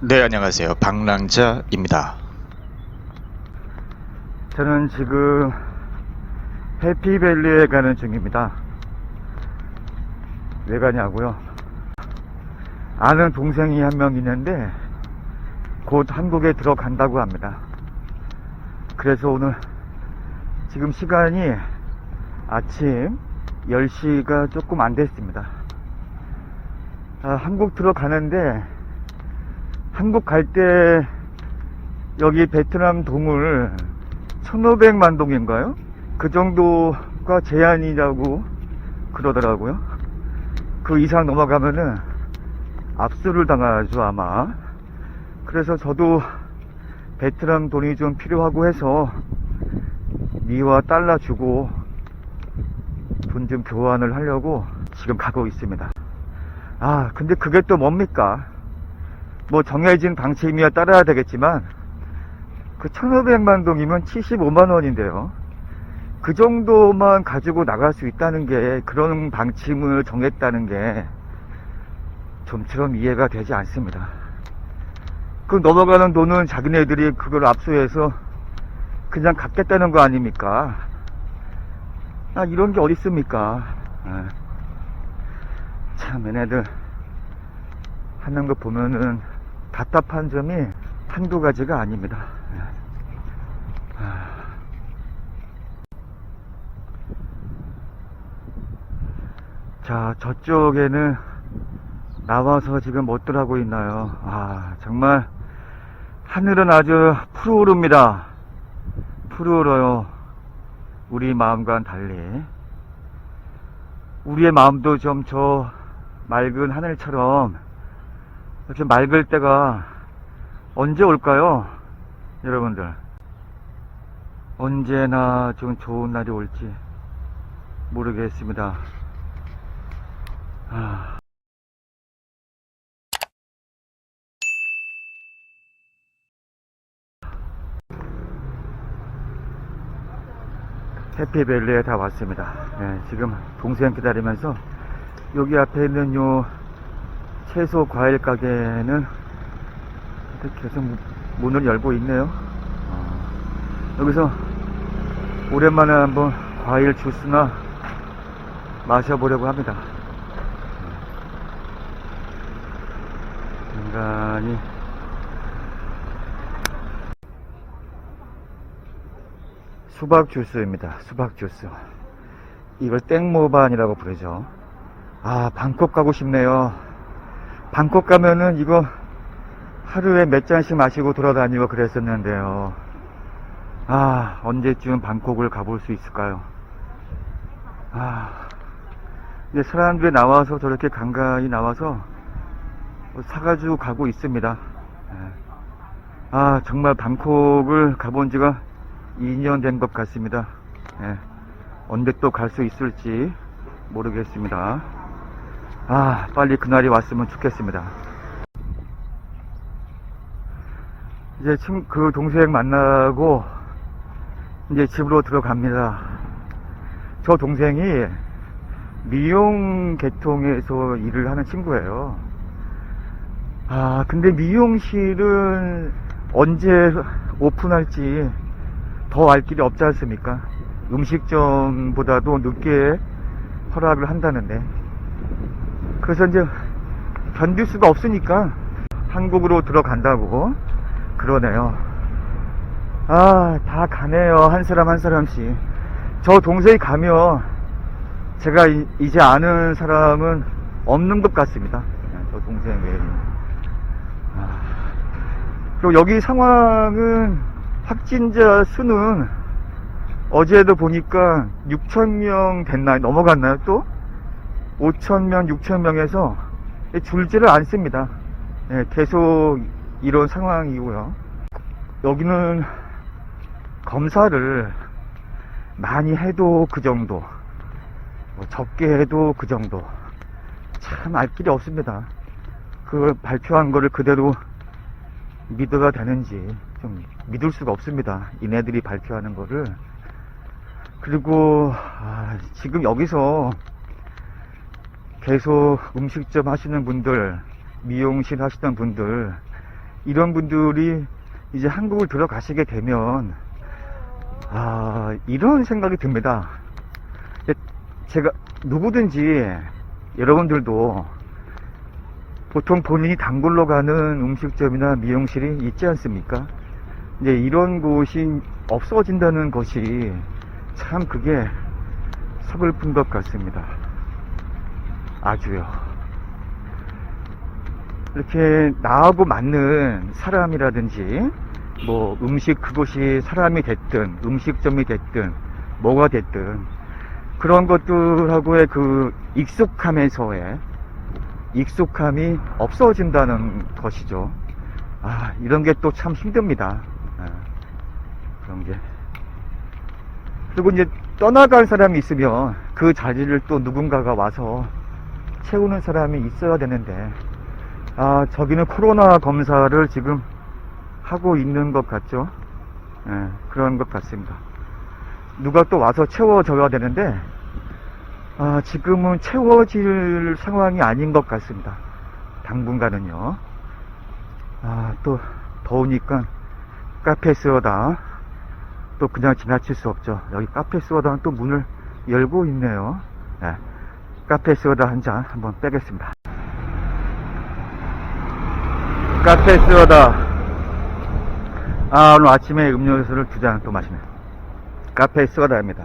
네, 안녕하세요. 방랑자입니다. 저는 지금 해피밸리에 가는 중입니다. 왜 가냐고요? 아는 동생이 한 명 있는데 곧 한국에 들어간다고 합니다. 그래서 오늘 지금 시간이 아침 10시가 조금 안 됐습니다. 아, 한국 들어가는데 한국 갈 때 여기 베트남 동을 1500만 동인가요? 그 정도가 제한이라고 그러더라고요. 그 이상 넘어가면은 압수를 당하죠, 아마. 그래서 저도 베트남 돈이 좀 필요하고 해서 미와 달러 주고 돈 좀 교환을 하려고 지금 가고 있습니다. 아, 근데 그게 또 뭡니까? 뭐 정해진 방침이야 따라야 되겠지만 그 1500만 동이면 75만 원인데요. 그 정도만 가지고 나갈 수 있다는 게 그런 방침을 정했다는 게 좀처럼 이해가 되지 않습니다. 그 넘어가는 돈은 자기네들이 그걸 압수해서 그냥 갖겠다는 거 아닙니까? 아, 이런 게 어딨습니까? 아, 참, 얘네들 하는 거 보면은 답답한 점이 한두 가지가 아닙니다. 예. 아. 자, 저쪽에는 나와서 지금 뭐들 하고 있나요? 아, 정말 하늘은 아주 푸르릅니다. 푸르러요. 우리 마음과는 달리. 우리의 마음도 좀 저 맑은 하늘처럼 이렇게 맑을 때가 언제 올까요? 여러분들. 언제나 좀 좋은 날이 올지 모르겠습니다. 아. 해피밸리에 다 왔습니다. 예, 지금 동생 기다리면서 여기 앞에 있는 요 채소 과일 가게는 계속 문을 열고 있네요. 어, 여기서 오랜만에 한번 과일 주스나 마셔보려고 합니다. 인간이 수박 주스입니다. 수박 주스. 이걸 땡모반이라고 부르죠. 아, 방콕 가고 싶네요. 방콕 가면은 이거 하루에 몇 잔씩 마시고 돌아다니고 그랬었는데요. 아, 언제쯤 방콕을 가볼 수 있을까요? 아, 근데 사람들이 나와서 저렇게 간간히 나와서 사가지고 가고 있습니다. 예. 아, 정말 방콕을 가본 지가 2년 된 것 같습니다. 예. 언제 또 갈 수 있을지 모르겠습니다. 아, 빨리 그날이 왔으면 좋겠습니다. 이제 친, 그 동생 만나고 이제 집으로 들어갑니다. 저 동생이 미용 계통에서 일을 하는 친구예요. 아, 근데 미용실은 언제 오픈할지 더 알 길이 없지 않습니까? 음식점보다도 늦게 허락을 한다는데. 그래서 이제 견딜 수가 없으니까 한국으로 들어간다고 그러네요. 아, 다 가네요. 한 사람 한 사람씩. 저 동생이 가면 제가 이, 이제 아는 사람은 없는 것 같습니다. 저 동생 외에. 아, 그리고 여기 상황은 확진자 수는 어제도 보니까 6천명 됐나요? 넘어갔나요? 또? 5천명, 6천명에서 줄지를 않습니다. 예, 계속 이런 상황이고요. 여기는 검사를 많이 해도 그 정도, 뭐 적게 해도 그 정도. 참 알 길이 없습니다. 그 발표한 거를 그대로 믿어가 되는지 좀 믿을 수가 없습니다. 이네들이 발표하는 거를. 그리고 아, 지금 여기서 계속 음식점 하시는 분들, 미용실 하시던 분들 이런 분들이 이제 한국을 들어가시게 되면 아 이런 생각이 듭니다. 예, 제가 누구든지 여러분들도 보통 본인이 단골로 가는 음식점이나 미용실이 있지 않습니까? 이제 이런 곳이 없어진다는 것이 참 그게 서글픈 것 같습니다. 아주요. 이렇게 나하고 맞는 사람이라든지 뭐 음식 그곳이 사람이 됐든 음식점이 됐든 뭐가 됐든 그런 것들하고의 그 익숙함에서의 익숙함이 없어진다는 것이죠. 아, 이런 게 또 참 힘듭니다. 아, 그런 게. 그리고 이제 떠나갈 사람이 있으면 그 자리를 또 누군가가 와서 채우는 사람이 있어야 되는데, 아, 저기는 코로나 검사를 지금 하고 있는 것 같죠? 예, 그런 것 같습니다. 누가 또 와서 채워줘야 되는데, 아, 지금은 채워질 상황이 아닌 것 같습니다. 당분간은요. 아, 또 더우니까 카페 스어다. 또 그냥 지나칠 수 없죠. 여기 카페 스어다는 또 문을 열고 있네요. 네. 카페 스어다 한 잔 한번 빼겠습니다. 카페 스어다. 아, 오늘 아침에 음료수를 두 잔 또 마시네. 카페 스어다입니다.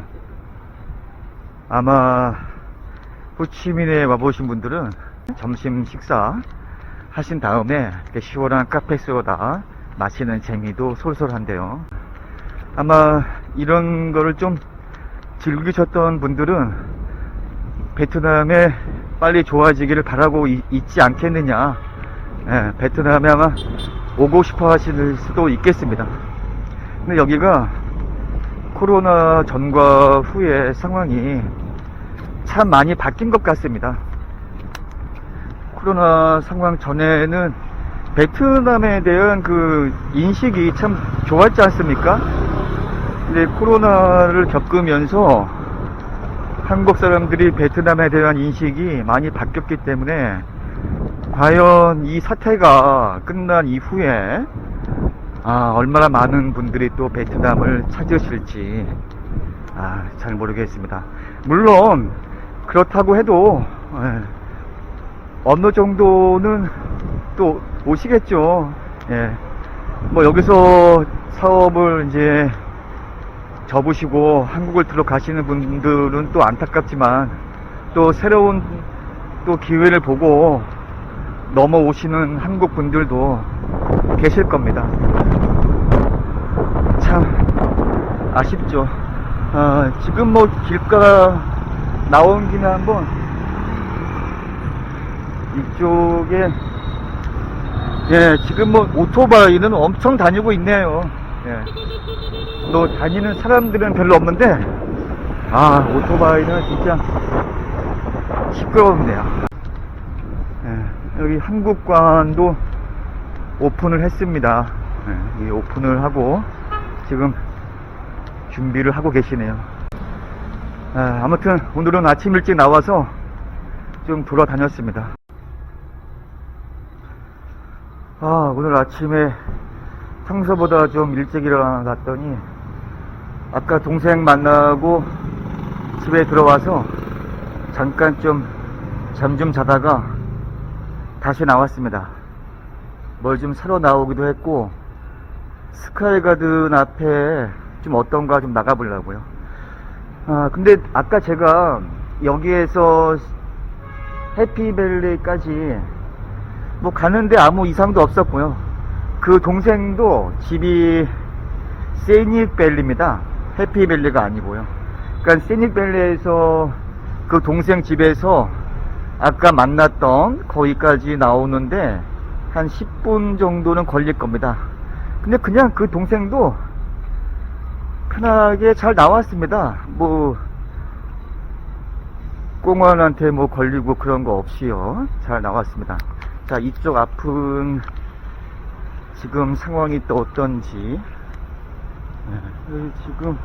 아마 호치민에 와보신 분들은 점심 식사 하신 다음에 시원한 카페 소다 마시는 재미도 솔솔한데요. 아마 이런 거를 좀 즐기셨던 분들은 베트남에 빨리 좋아지기를 바라고 이- 있지 않겠느냐. 예, 베트남에 아마 오고 싶어 하실 수도 있겠습니다. 근데 여기가 코로나 전과 후의 상황이 참 많이 바뀐 것 같습니다. 코로나 상황 전에는 베트남에 대한 그 인식이 참 좋았지 않습니까? 근데 코로나를 겪으면서 한국 사람들이 베트남에 대한 인식이 많이 바뀌었기 때문에 과연 이 사태가 끝난 이후에 아, 얼마나 많은 분들이 또 베트남을 찾으실지 아, 잘 모르겠습니다. 물론 그렇다고 해도 예, 어느 정도는 또 오시겠죠. 예. 뭐 여기서 사업을 이제 접으시고 한국을 들어 가시는 분들은 또 안타깝지만 또 새로운 또 기회를 보고 넘어오시는 한국 분들도 계실 겁니다. 참 아쉽죠. 아, 지금 뭐 길가 나온 김에 한번 이쪽에 예 지금 뭐 오토바이는 엄청 다니고 있네요. 예. 뭐 다니는 사람들은 별로 없는데 아 오토바이는 진짜 시끄럽네요. 예, 여기 한국관도 오픈을 했습니다. 예, 이 오픈을 하고 지금 준비를 하고 계시네요. 아, 아무튼 오늘은 아침 일찍 나와서 좀 돌아다녔습니다. 아, 오늘 아침에 평소보다 좀 일찍 일어났더니 아까 동생 만나고 집에 들어와서 잠깐 좀잠좀 자다가 다시 나왔습니다. 뭘 좀 사러 나오기도 했고 스카이가든 앞에 좀 어떤가 좀 나가보려고요. 아, 근데 아까 제가 여기에서 해피밸리까지 뭐 가는데 아무 이상도 없었고요. 그 동생도 집이 세닉밸리입니다. 해피밸리가 아니고요. 그러니까 세닉밸리에서 그 동생 집에서 아까 만났던 거기까지 나오는데 한 10분 정도는 걸릴 겁니다. 근데 그냥 그 동생도 편하게 잘 나왔습니다. 뭐 공원한테 뭐 걸리고 그런 거 없이요. 잘 나왔습니다. 자, 이쪽 앞은 지금 상황이 또 어떤지. 네, 지금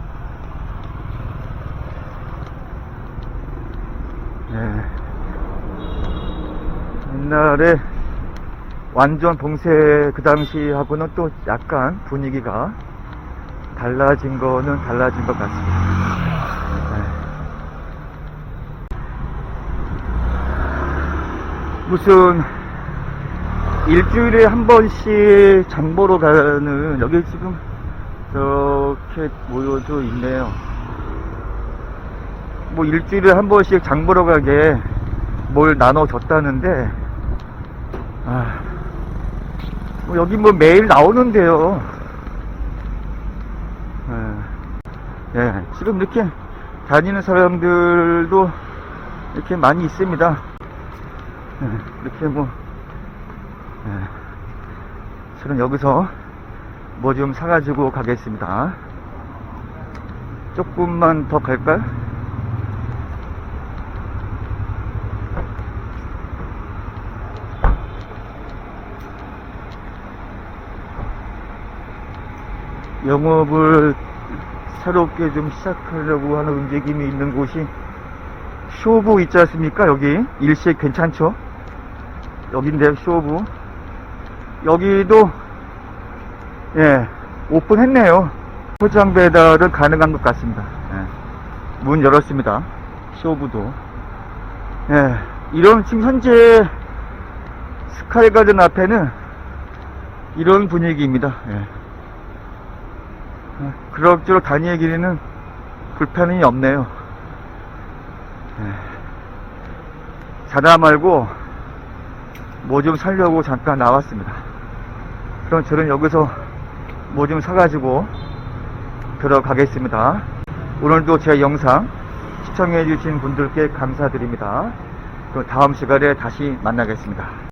네. 옛날에 완전 봉쇄 그 당시하고는 또 약간 분위기가 달라진 거는 달라진 것 같습니다. 네. 무슨 일주일에 한 번씩 장 보러 가는 여기 지금 이렇게 모여져 있네요. 뭐 일주일에 한 번씩 장 보러 가게 뭘 나눠줬다는데 아, 뭐 여기 뭐 매일 나오는데요. 예, 예, 지금 이렇게 다니는 사람들도 이렇게 많이 있습니다. 예, 이렇게 뭐, 예, 저는 여기서 뭐 좀 사가지고 가겠습니다. 조금만 더 갈까요? 영업을 새롭게 좀 시작하려고 하는 움직임이 있는 곳이 쇼부 있지 않습니까? 여기 일식 괜찮죠? 여긴데 쇼부 여기도 예 오픈했네요 포장 배달은 가능한 것 같습니다 예, 문 열었습니다 쇼부도 예 이런 지금 현재 스카이 가든 앞에는 이런 분위기입니다 예. 그럭저럭 다니기에는 불편이 없네요. 예. 자다 말고 뭐 좀 살려고 잠깐 나왔습니다. 그럼 저는 여기서 뭐 좀 사가지고 들어가겠습니다. 오늘도 제 영상 시청해주신 분들께 감사드립니다. 그럼 다음 시간에 다시 만나겠습니다.